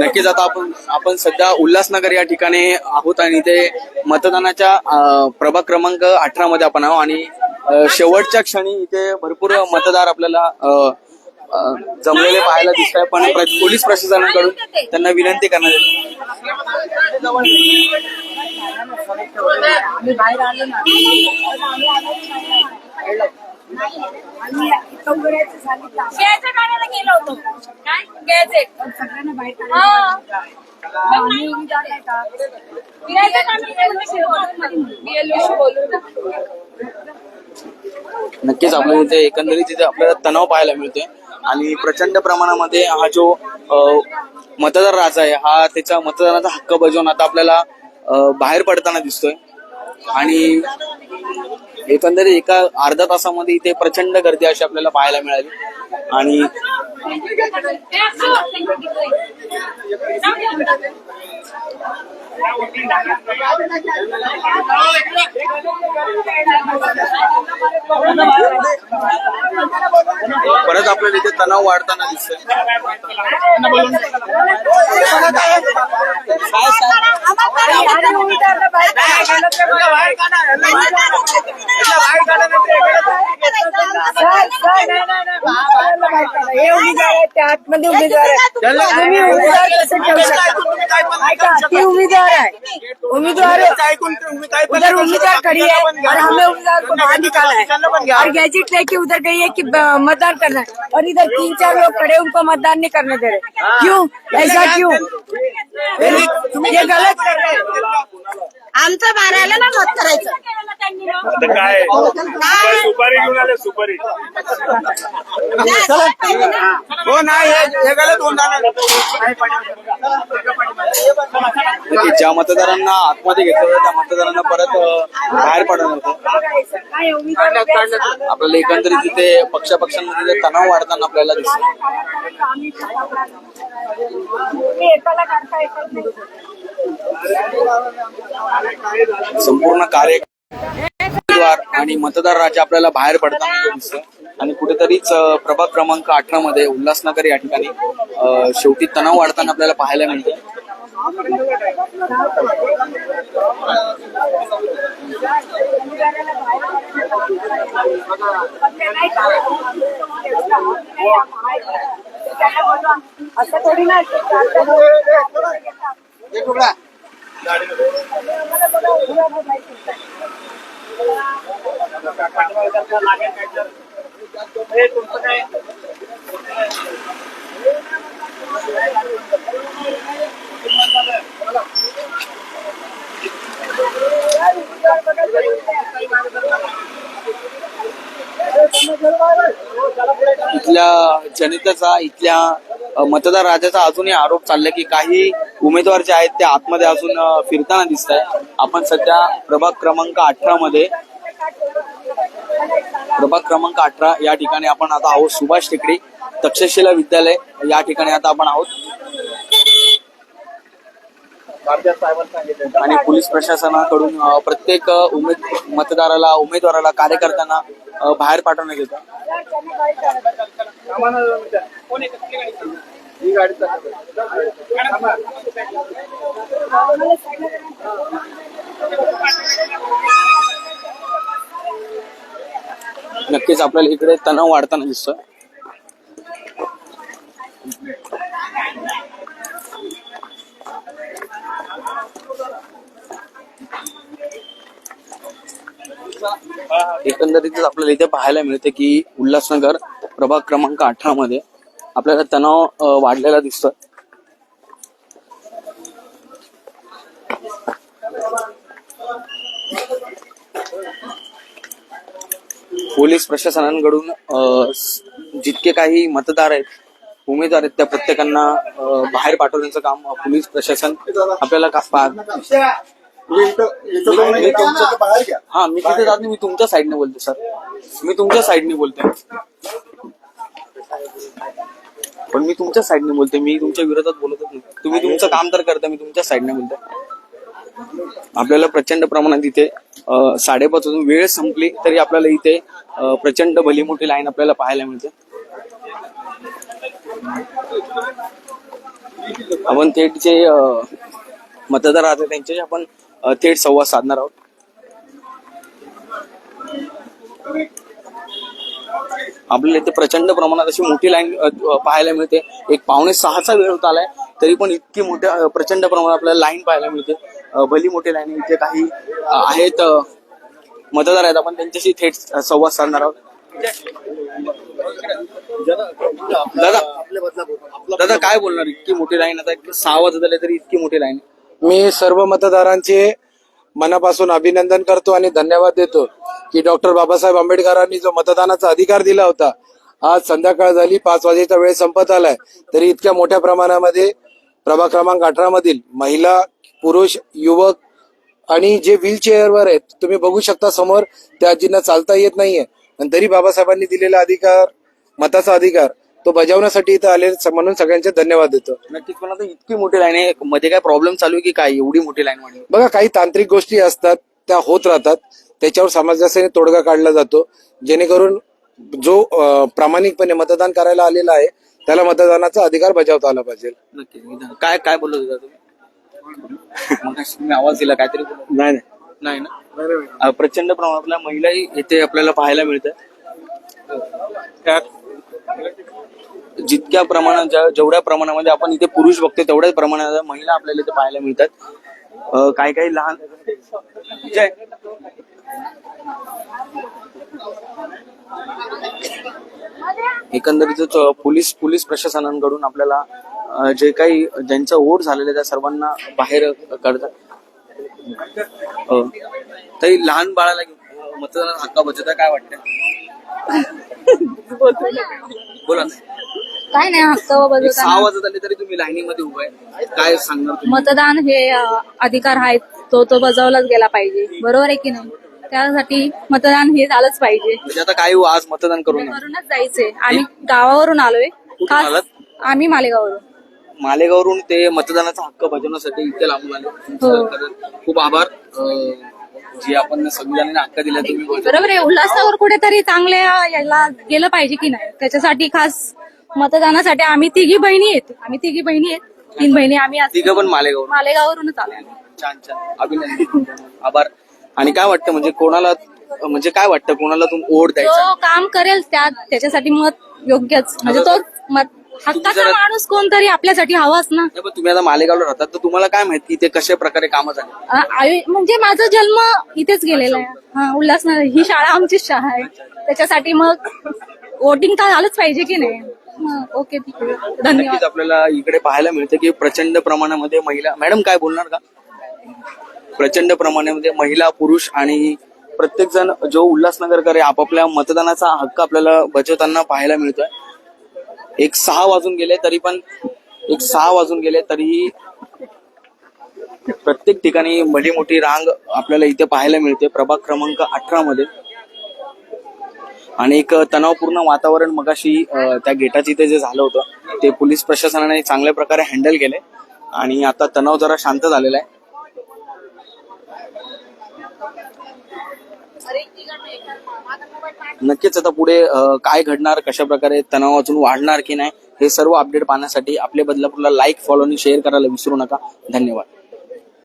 नक्कीच आता आपण आपण सध्या उल्हासनगर या ठिकाणी आहोत आणि इथे मतदानाच्या प्रभाग क्रमांक अठरा मध्ये आपण आहोत आणि शेवटच्या क्षणी इथे भरपूर मतदार आपल्याला जमलेले पाहायला दिसत आहे पण पोलीस प्रशासनाकडून त्यांना विनंती करण्यात येते. आम्ही सांगितलं गेलो होतो. काय? पण सगळ्यांना बाहेर हा. आम्ही का? नक्कीच आपल्याला इथे एकंदरीत इथे आपल्याला तणाव पाहायला मिळतोय. आणि प्रचंड प्रमाणामध्ये हा जो मतदार राजा आहे हा त्याच्या मतदानाचा हक्क बजावून आता आपल्याला बाहेर पडताना दिसतोय. आणि एकंदरीत एका अर्धा तासामध्ये इथे प्रचंड गर्दी अशी आपल्याला पाहायला मिळाली. आणि परत आपल्याला इथे तणाव वाढताना दिसतोय. बाहेर हे उमेदवार आहेत, आतमध्ये उमेदवार आहेत तुम्ही उमेदवार कसं ठेवू शकता ऐका ती उमेदवार उम्मीदवार उधर उम्मीदवार खड़ी है और हमें उम्मीदवार को बाहर निकाला है और गैजेट लेके उधर गई है कि मतदान करना है और इधर तीन चार लोग खड़े उनको मतदान नहीं करने दे रहे क्यों ऐसा क्यों ये गलत आमचं बारायला ना मत करायचं. काय? सुपारी- सुपारी घेऊन आले सुपारी. हो नाही हे- गलत होणार ज्या मतदारांना आतमध्ये घेतलं त्या मतदारांना परत बाहेर पडवलं होतं. आपल्याला एकंदरीत तिथे पक्षापक्षांमध्ये तणाव वाढताना आपल्याला दिसतो संपूर्ण कार्य उमेदवार आणि मतदार राजा आपल्याला बाहेर पडताना इथे आणि कुठेतरीच प्रभाग क्रमांक अठरा मध्ये उल्हासनगर या ठिकाणी शेवटी तणाव वाढताना आपल्याला पाहायला मिळतो असं थोडी ना इथल्या जनतेचा इथल्या मतदार राजाचा अजूनही आरोप चालला की काही उमेदवार जे आहेत ते आतमध्ये अजून फिरताना दिसत आहे आपण सध्या प्रभाग क्रमांक अठरा मध्ये प्रभाग क्रमांक अठरा या ठिकाणी आपण आता आहोत. सुभाष टेकडी तक्षशिला विद्यालय या ठिकाणी आता आपण आहोत. आणि पोलीस प्रशासनाकडून प्रत्येक उमेद मतदाराला उमेदवाराला कार्यकर्त्यांना बाहेर पाठवण्यात येतं. नक्कीच आपल्याला इकडे तणाव वाढताना दिसतोय. एकंदरीतच आपल्याला इथे पाहायला मिळते की उल्हासनगर प्रभाग क्रमांक अठरा मध्ये आपल्याला तणाव वाढलेला दिसतोय. पोलीस प्रशासनाकडून जितके काही मतदार आहेत उमेदवार आहेत त्या प्रत्येकांना बाहेर पाठवण्याचं काम पोलीस प्रशासन आपल्याला का- हा मी तिथे जात नाही मी तुमच्या साईडने बोलतो सर. मी तुमच्या साईडने बोलतोय. पण मी तुमच्या साईडने बोलतोय मी तुमच्या विरोधात बोलतच नाही. तुम्ही तुमचं काम तर करता मी तुमच्या साईडने बोलतोय. आपल्याला प्रचंड प्रमाणात इथे साडेपाच वाजून वेळ संपली तरी आपल्याला इथे प्रचंड भली मोठी लाईन आपल्याला पाहायला मिळते. आपण थेट जे मतदार आहेत त्यांच्याशी आपण थेट संवाद साधणार आहोत. आपल्याला इथे प्रचंड प्रमाणात अशी मोठी लाईन पाहायला मिळते. एक पावणे सहाचा वेळ होत आलाय तरी पण इतकी मोठ्या प्रचंड प्रमाणात आपल्याला लाईन पाहायला मिळते. भली मोठी लाईन इथे काही आहेत मतदार आहेत. आपण त्यांच्याशी थेट संवाद साधणार आहोत. दादा दादा काय बोलणार? इतकी मोठी लाईन आता एक सहा वाजत झाले तरी इतकी मोठी लाईन मी सर्व मतदारांचे मनापासून अभिनंदन करतो आणि धन्यवाद देतो की डॉक्टर बाबासाहेब आंबेडकरांनी जो मतदानाचा अधिकार दिला होता आज संध्याकाळ झाली पाच वाजेचा वेळ संपत आलाय. तरी इतक्या मोठ्या प्रमाणामध्ये प्रभाग क्रमांक अठरा मधील महिला पुरुष युवक आणि जे व्हीलचेअरवर आहेत तुम्ही बघू शकता समोर त्या आजींना चालता येत नाहीये. आणि तरी बाबासाहेबांनी दिलेला अधिकार मताचा अधिकार तो बजावण्यासाठी इथं आले म्हणून सगळ्यांचे धन्यवाद देतो. नक्कीच पण आता इतकी मोठी लाईन आहे मध्ये काय प्रॉब्लेम चालू आहे की काय? एवढी मोठी लाईन वाढली. बघा काही तांत्रिक गोष्टी असतात त्या होत राहतात. त्याच्यावर समाजाने तोडगा काढला जातो. जेणेकरून जो प्रामाणिकपणे मतदान करायला आलेला आहे त्याला मतदानाचा अधिकार बजावता आला पाहिजे. नक्कीच मी- काय काय बोलत होता तुम्ही? आवाज दिला काहीतरी बोलत होता. नाही नाही. ना? अ, प्रचंड प्रमाणातल्या महिलाही इथे आपल्याला पाहायला मिळतात. जितक्या प्रमाणात ज्या- जेवढ्या प्रमाणामध्ये आपण इथे पुरुष बघतो तेवढ्याच प्रमाणात महिला आपल्याला इथे पाहायला मिळतात. अ, काही काही लहान जय. एकंदरीतच पोलीस पोलीस प्रशासनाकडून आपल्याला जे काही ज्यांचं ओढ झालेलं आहे त्या सर्वांना बाहेर काढतात. तरी लहान बाळाला घेऊन मतदानाचा हक्का बचत काय वाटतं बोला. काय नाही हक्क सहा वाजत आले तरी तुम्ही लाईनीमध्ये उभा आहे. काय सांगणार मतदान हे अधिकार आहेत. तो तो बजावलाच गेला पाहिजे. बरोबर आहे की नाही? त्यासाठी मतदान हे झालंच पाहिजे. म्हणजे आता काय हो, आज मतदान करून जायचंय. आम्ही गावावरून आलोय. कुठून आलात? आम्ही मालेगाववरून. मालेगावरून ते मतदानाचा हक्क बजावण्यासाठी इथे लांबून आले. हो. खरंच खूप आभार. अ, जे आपण संविधानाने हक्क दिला तुम्ही बजावला. बरोबर आहे. उल्हासनगर कुठेतरी चांगल्या याला गेलं पाहिजे की नाही? त्याच्यासाठी खास मतदानासाठी आम्ही तिघी बहिणी आहेत. आम्ही तिघी बहिणी आहेत. तीन बहिणी आम्ही आज तिघं पण मालेगाव मालेगाववरूनच आलोय आम्ही. छान छान. अभिनंदन. आभार. आणि काय वाटतं? म्हणजे कोणाला म्हणजे काय वाटतं? कोणाला तुम्ही ओढ द्यायचा? काम करेल त्या त्याच्यासाठी मत योग्यच. म्हणजे तो मत हक्काचा माणूस कोणतरी आपल्यासाठी हवाच ना. नाही, पण तुम्ही आता मालेगावला राहतात तर तुम्हाला काय माहिती ते कशा प्रकारे कामं झाले? आयु- म्हणजे माझा जन्म इथेच गेलेला आहे. हा उल्हासनगर ही शाळा आमचीच शाळा आहे. त्याच्यासाठी मग वोटिंग तर झालंच पाहिजे की नाही? हा, ओके ठीक आहे. धन्यवाद. नक्कीच आपल्याला इकडे पाहायला मिळतं की प्रचंड प्रमाणामध्ये महिला मॅडम काय बोलणार का? प्रचंड प्रमाणामध्ये म्हणजे महिला पुरुष आणि प्रत्येक जण जो उल्हासनगरकर आहे आपापल्या मतदानाचा हक्क आपल्याला बजावताना पाहायला मिळतोय. एक सहा वाजून गेले तरी पण एक सहा वाजून गेले तरीही प्रत्येक ठिकाणी भली मोठी रांग आपल्याला इथे पाहायला मिळते. प्रभाग क्रमांक अठरा मध्ये. आणि एक तणावपूर्ण वातावरण मगाशी त्या गेटाची इथे जे झालं होतं ते पोलीस प्रशासनाने चांगल्या प्रकारे हँडल केले. आणि आता तणाव जरा शांत झालेला आहे. नक्कीच आता पुढे काय घडणार कशा प्रकारे तणाव अजून वाढणार की नाही हे सर्व अपडेट पाहण्यासाठी आपल्या बदलापूरला लाईक फॉलो आणि शेअर करायला विसरू नका. धन्यवाद.